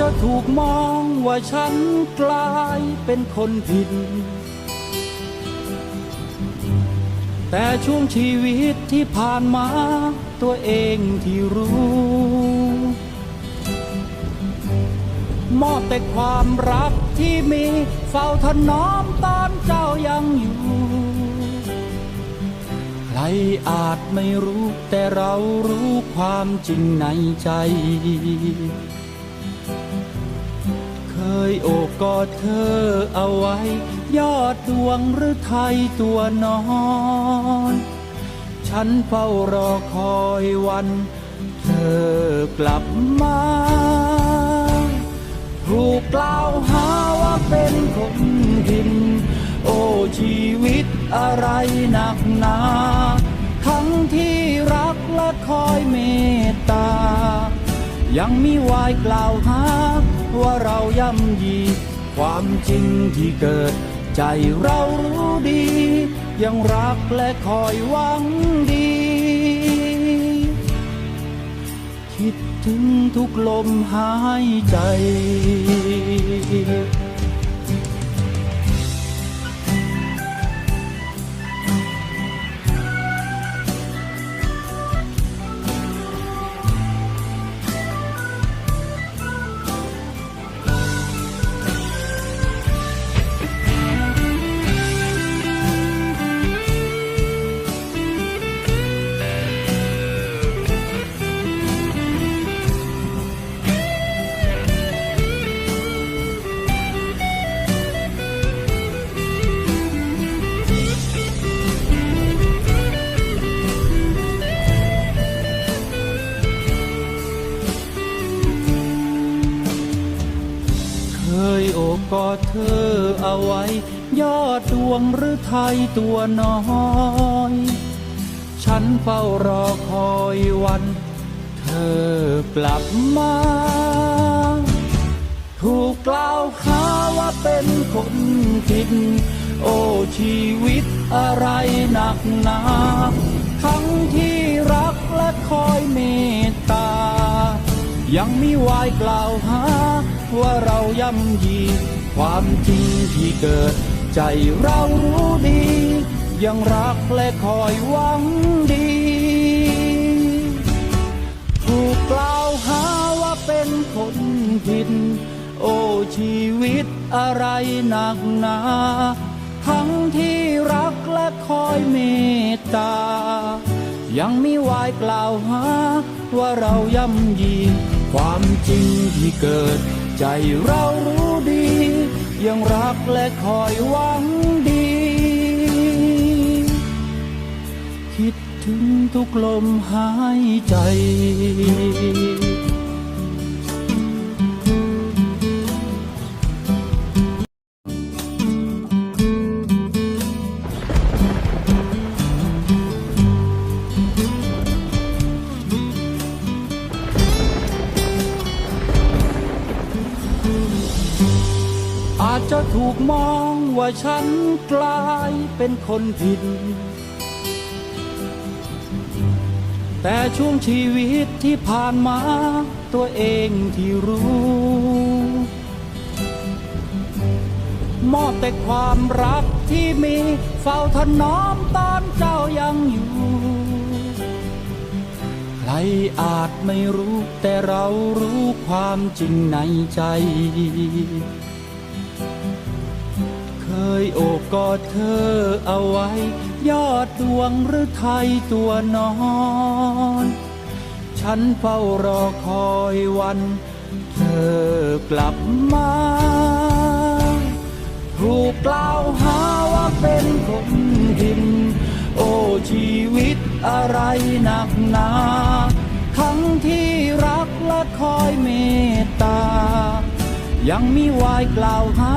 จะถูกมองว่าฉันกลายเป็นคนผิด แต่ช่วงชีวิตที่ผ่านมาตัวเองที่รู้ มอบแต่ความรักที่มีเฝ้าถนอมตอนเจ้ายังอยู่ ใครอาจไม่รู้แต่เรารู้ความจริงในใจ ยโอบกอดเธอเอาไว้ ยอดดวงหรือไทยตัวนอนฉันเฝ้ารอคอยวัน เธอกลับมา ถูกกล่าวหาว่าเป็นคนผิดโอ้ชีวิตอะไรหนักหนาทั้งที่รักและคอยเมตตา ยังมีวายกล่าวหา ว่าเราย่ำยี ความจริงที่เกิด ใจเรารู้ดี ยังรักและคอยหวังดี คิดถึงทุกลมหายใจ ว้ยอดดวงหรือไทยตัวน้อย ฉันเฝ้ารอคอยวัน เธอกลับมา ถูกกล่าวหาว่าเป็นคนผิด โอ้ชีวิตอะไรหนักหนาทั้งที่รักและคอยเมตตา ยังมีวายกล่าวหาว่าเราย่ำยี ความจริงที่เกิด ใจเรารู้ดี ยังรักและคอยหวังดีถูกกล่าวหาว่าเป็นคนผิด โอ้ชีวิตอะไรหนักหนาทั้งที่รักและคอยเมตตา ยังมีวายกล่าวหา ว่าเราย่ำยี ความจริงที่เกิด ใจเรารู้ดี ยังรักและคอยหวังดี คิดถึงทุกลมหายใจ จะถูกมองว่าฉันกลายเป็นคนผิด แต่ช่วงชีวิตที่ผ่านมาตัวเองที่รู้ มอบแต่ความรักที่มีเฝ้าถนอมตอนเจ้ายังอยู่ ใครอาจไม่รู้แต่เรารู้ความจริงในใจ ยโอบกอดเธอเอาไว้ ยอดดวงหรือไทยตัวนอนฉันเฝ้ารอคอยวัน เธอกลับมาถูกกล่าวหาว่าเป็นคนผิดโอ้ชีวิตอะไรหนักหนาทั้งที่รักและคอยเมตตา ยังมีวายกล่าวหา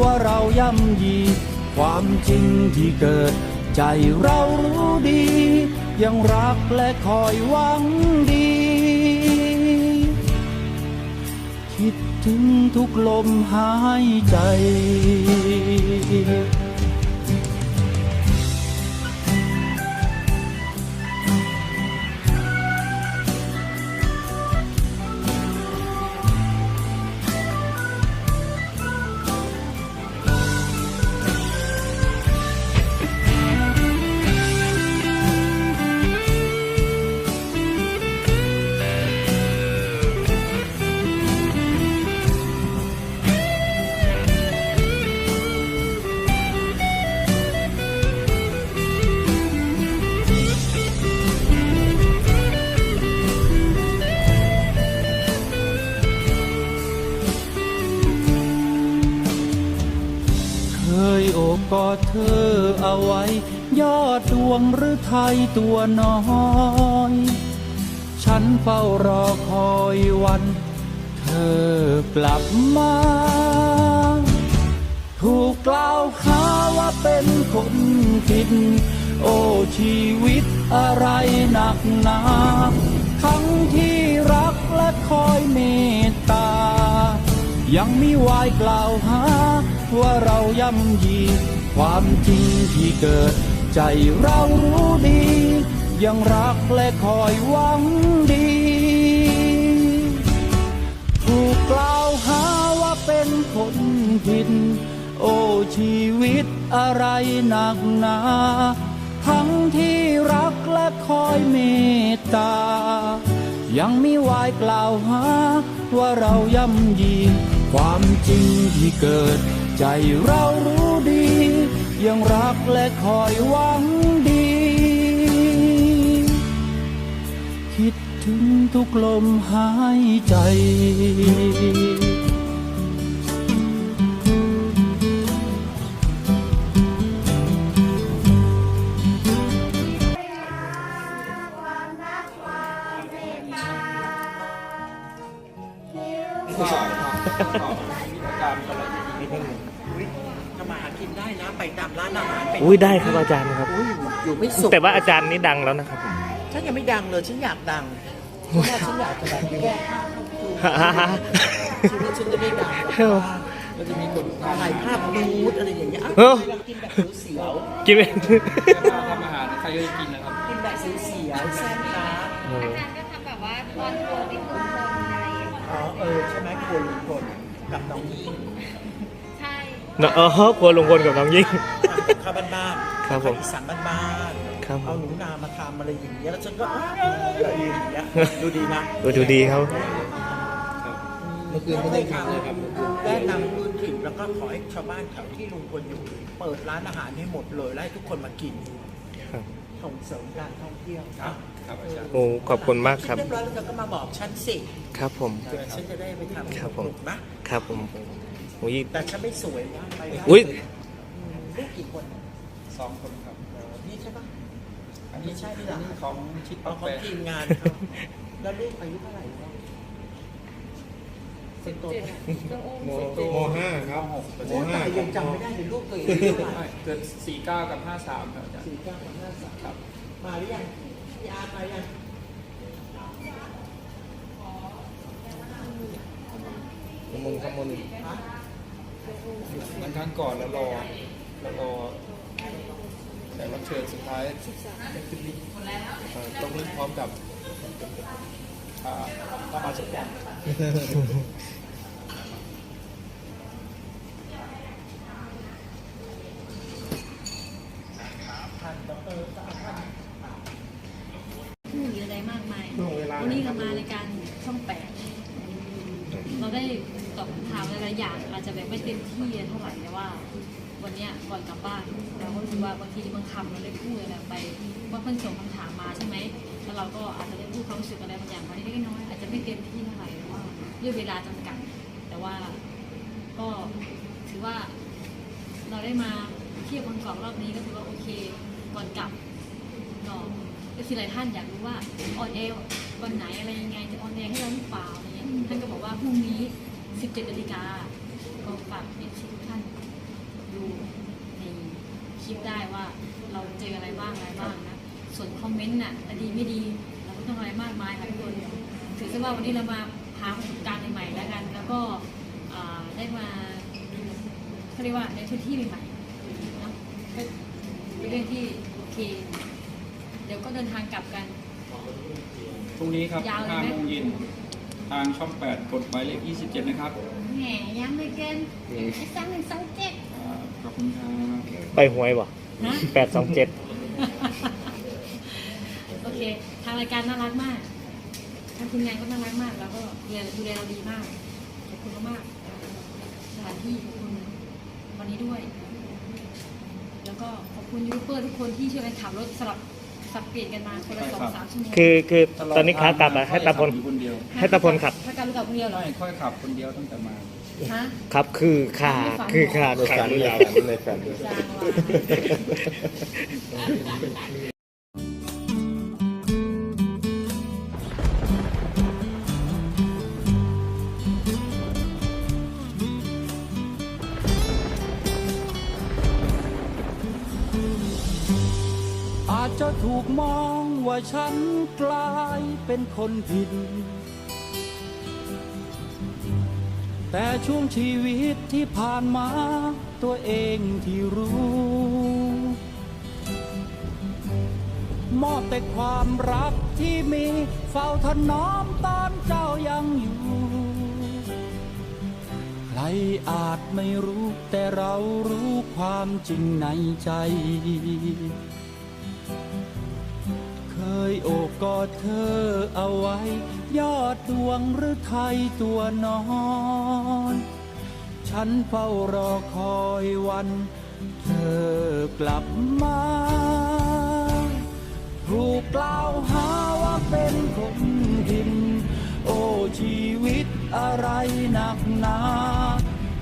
ว่าเราย่ำยี ความจริงที่เกิด ใจเรารู้ดี ยังรักและคอยหวังดี คิดถึงทุกลมหายใจ อดเธอเอาไว้ ยอดดวงหรือไทยตัวน้อยฉันเฝ้ารอคอยวัน เธอกลับมา ถูกกล่าวหาว่าเป็นคนผิด โอ้ชีวิตอะไรหนักหนาทั้งที่รักและคอยเมตตา ยังมีวายกล่าวหา ว่าเราย่ำยี ความจริงที่เกิด ใจเรารู้ดี ยังรักและคอยหวังดีถูกกล่าวหาว่าเป็นคนผิด โอ้ชีวิตอะไรหนักหนาทั้งที่รักและคอยเมตตา ยังมีวายกล่าวหาว่าเราย่ำยี ความจริงที่เกิด ใจเรารู้ดี ยังรักและคอยหวังดี คิดถึงทุกลมหายใจทำมาหากินได้นะ ไปตาม ร้านอาหารไปอุ้ยได้ครับอาจารย์ครับ อุ้ยอยู่ไม่สุขแต่ว่าอาจารย์นี่ดังแล้วนะครับผมฉันยังไม่ดังเลยฉันอยากดังเพราะว่าฉันอยากจะแบบแก้ภาพชีวิตฉันจะได้ดังแบบว่าเราจะมีคนถ่ายภาพนูดอะไรอย่างเงี้ยอ้าวเออเรากินแบบเสียวกินเป็นทำอาหารใครก็จะกินนะครับๆกินแบบเสียวๆแซ่บนะเอออาจารย์ก็ทำแบบว่าตอนตัวที่คุณคนอะไรอย่างเงี้ยอ๋อเออใช่ไหมครัวลุงพลกับน้องยิ่งใช่เนอะอ๋อกลัวลงคนกับน้องยิ่งทำกับ ข้าวบ้านๆครับผมอีสานบ้านครับผมๆเอาหนูนามาทำอะไรอย่างเงี้ยแล้วฉันก็อ้าวยืนอย่างเงี้ยดูดีนะดูดูดีครับ เมื่อคืนก็ได้ข่าวเลยครับได้นำพื้นถิ่นแล้วก็ขอให้ชาวบ้านแถวที่ลุงพลอยู่ เปิดร้านอาหารให้หมดเลยแล้วให้ทุกคนมากินครับ ส่งเสริมการท่องเที่ยวครับครับอาจารย์ โอ้ขอบคุณมากครับ เรียบร้อยแล้วเธอก็มาบอกฉันสิครับผมเผื่อฉันจะได้ไปทำครับผม ถูกนะครับผมอุ้ยแต่ฉันไม่สวยนะไปได้ อุ๊ยอืม ลูกกี่คนสองคนครับเออนี่ใช่ปะ อันนี้ใช่ที่หลังของชิดเอาปะของแปะทีมงานเขาแล้วลูกอายุเท่าไหร่แล้วเป็นตัวเท่าไหร่โมโมห้าครับหกโมโอ้ห้าตายยังจำไม่ได้เลยลูกตัวเองอายุเท่าไหร่เกิดสี่เก้ากับห้าสามครับอาจารย์สี่เก้ากับห้าสามครับ มาหรือยังพี่อาร์ตมายังขมุนขมุนฮะ มันครั้งก่อนแล้วรอ แล้วก็แต่รับเชิญสุดท้ายได้ขึ้นลิฟต์เอ่อต้องเล่นพร้อมกับอ่าพระมาสปอร์ตท่านดอกเตอรสะอาดท่าน ผู้หญิงอะไรมากมาย วันนี้เรามารายการช่องแปด เราได้ตอบคำถามหลายๆอย่างอาจจะแบบไม่เต็มที่เท่าไหร่แต่ว่า วันเนี้ยก่อนกลับบ้านเราก็รู้สึกว่าบางทีบางคำเราได้พูดอะไรไปว่าเพิ่นส่งคำถามมาใช่ไหมแล้วเราก็อาจจะได้พูดความรู้ สึกอะไรบางอย่างมาเล็กน้อยๆอาจจะไม่เต็มที่เท่าไหร่เพราะว่าด้วยเวลาจำกัด แต่ว่าก็ถือว่าเราได้มาเที่ยวบางกอกรอบนี้ก็ถือว่าโอเคก่อนกลับก็ก็คือหลายท่านอยากรู้ว่าออนแอร์วันไหนอะไรยังไงจะออนแอร์ให้เราหรือเปล่าอะไรเงี้ยท่านก็บอกว่าพรุ่งนี้ 17นาฬิกาก็ฝากเอฟซีทุกท่านดูในคลิปได้ว่าเราเจออะไรบ้างอะไรบ้างนะส่วนคอมเมนต์น่ะดีไม่ดี ต้องอะไรมากมายค่ะทุกคนถือซะว่าวันนี้เรามาหาประสบการณ์ใหม่ๆแล้วกัน แล้วก็อ่าได้มาเขาเรียกว่าในพื้นที่ใหม่ๆเนาะก็เป็นเรื่องที่โอเค เดี๋ยวก็เดินทางกลับกันพรุ่งนี้ครับยาวเลยห้าไหมโมงเย็นทางช่องแปดกดหมายเลขยี่สิบเจ็ดนะครับแหมย้ำเลยเกินไอ้สามหนึ่งสองเจ็ดอ่าขอบคุณครับ ไปหวยบ่นะ แปดสองเจ็ดโอ เค ทางรายการน่ารักมาก ทางทีมงานก็น่ารักมาก แล้วก็ดูแลดูแลเราดีมาก ขอบคุณมากๆสถานที่ขอบคุณวันนี้ด้วย แล้วก็ขอบคุณยูทูบเบอร์ทุกคนที่ช่วยกันขับรถสลับสับเปลี่ยนกันมาคนละสองสามชั่วโมงคือคือตอนนี้ขากลับอะให้ตาพลอยู่คนเดียวให้ตาพลขับ ถ้าการรู้กับคนเดียวเหรอไม่ค่อยขับคนเดียวตั้งแต่มา ฮะ ครับคือขาคือขาในฝันหรือในยังฝันในฝันจ้างว่า จจะถูกมองว่าฉันกลายเป็นคนผิด แต่ช่วงชีวิตที่ผ่านมาตัวเองที่รู้ มอบแต่ความรักที่มีเฝ้าถนอมตอนเจ้ายังอยู่ ใครอาจไม่รู้แต่เรารู้ความจริงในใจ เคยโอบกอดเธอเอาไว้ ยอดดวงหรือไทยตัวนอยฉันเฝ้ารอคอยวัน เธอกลับมาถูกกล่าวหาว่าเป็นคนผิดโอ้ชีวิตอะไรหนักหนา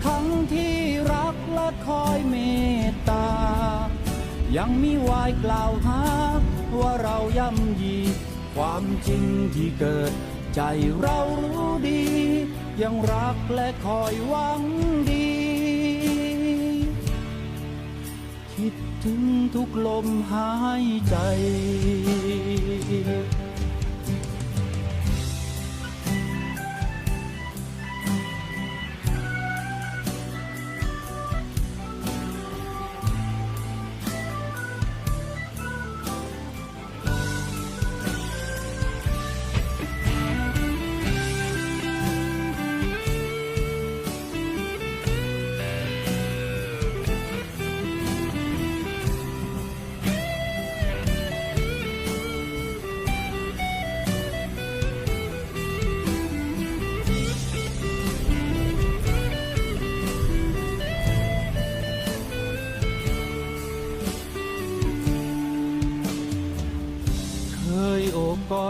ทั้งที่รักและคอยเมตตา ยังมีวายกล่าวหา ว่าเราย่ำยี ความจริงที่เกิด ใจเรารู้ดี ยังรักและคอยหวังดี คิดถึงทุกลมหายใจ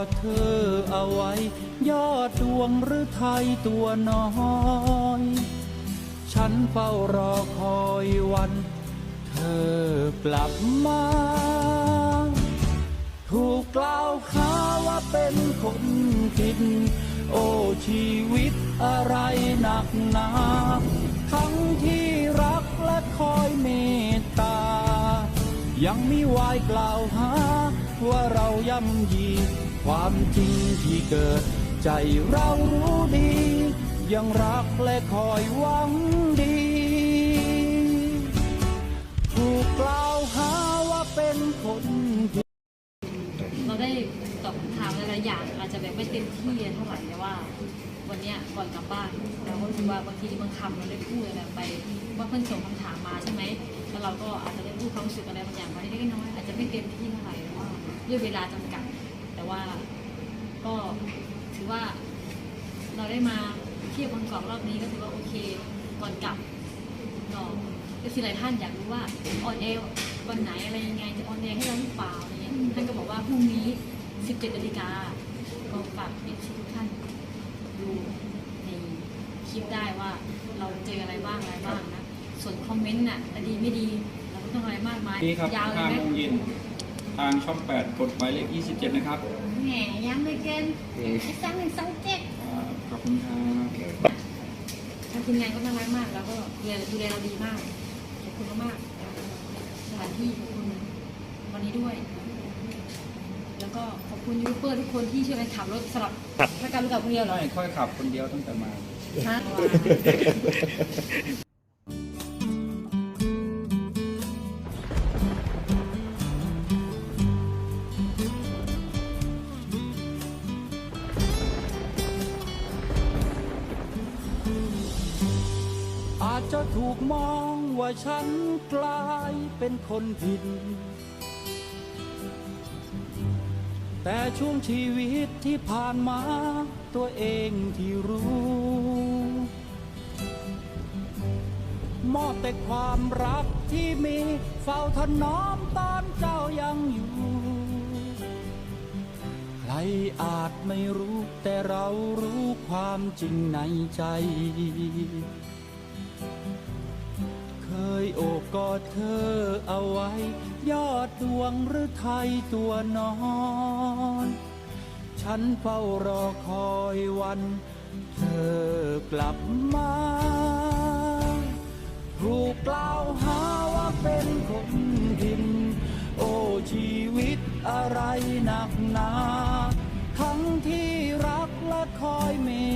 ดเธอเอาไว้ ยอดดวงหรือไทยตัวน้อย ฉันเฝ้ารอคอยวัน เธอกลับมา ถูกกล่าวหาว่าเป็นคนผิด โอ้ชีวิตอะไรหนักหนาทั้งที่รักและคอยเมตตา ยังมีวายกล่าวหาว่าเราย่ำยี ความจริงที่เกิด ใจเรารู้ดี ยังรักและคอยหวังดีถูกกล่าวหาว่าเป็นคนผิดเราได้ตอบคำถามหลายๆอย่างอาจจะแบบไม่เต็มที่เท่าไหร่แต่ว่า วันเนี้ยก่อนกลับบ้านเราก็รู้ว่าบางทีบางคำเราได้พูดอะไรไปว่าเพื่อนส่งคำถามมาใช่ไหมแล้วเราก็อาจจะได้พูดความรู้สึกอะไรบางอย่างไปเล็กน้อยอาจจะไม่เต็มที่เท่าไหร่เพราะว่าด้วยเวลาจำกัด แต่ว่าก็ถือว่าเราได้มาเที่ยวบางกอกรอบนี้ก็ถือว่าโอเคก่อนกลับก็ก็คือหลายท่านอยากรู้ว่าออนแอร์วันไหนอะไรยังไงจะออนแอร์ให้เราหรือเปล่าอะไรเงี้ยท่านก็บอกว่าพรุ่งนี้ 17นาฬิกาก็ฝากเอฟซีทุกท่านดูในคลิปได้ว่าเราเจออะไรบ้างอะไรบ้างนะส่วนคอมเมนต์น่ะจะดีไม่ดีเราก็ต้องอะไรมากมายนี่ครับยาวเลย5ไหม โมงเย็น ทางช่อง 8 กดหมายเลข 27 นะครับแหมย้ำเลยเกินไอ้สร้างหนึ่งสองเจ็ดอ่าขอบคุณครับทางทีมงานก็น่ารักมาก แล้วก็ดูแลดูแลเราดีมาก ขอบคุณมากๆสถานที่ขอบคุณวันนี้ด้วย แล้วก็ขอบคุณยูทูบเบอร์ทุกคนที่ช่วยกันขับรถสลับครับถ้าการรู้กับคนเดียวเหรอไม่ค่อยขับคนเดียวตั้งแต่มาฮะ ฉันกลายเป็นคนผิด แต่ช่วงชีวิตที่ผ่านมาตัวเองที่รู้ มอบแต่ความรักที่มีเฝ้าถนอมตอนเจ้ายังอยู่ ใครอาจไม่รู้แต่เรารู้ความจริงในใจ ยโอบกอดเธอเอาไว้ ยอดดวงหรือไทยตัวนอยฉันเฝ้ารอคอยวัน เธอกลับมาถูกกล่าวหาว่าเป็นคนผิดโอ้ชีวิตอะไรหนักหนา ทั้งที่รักและคอยเมต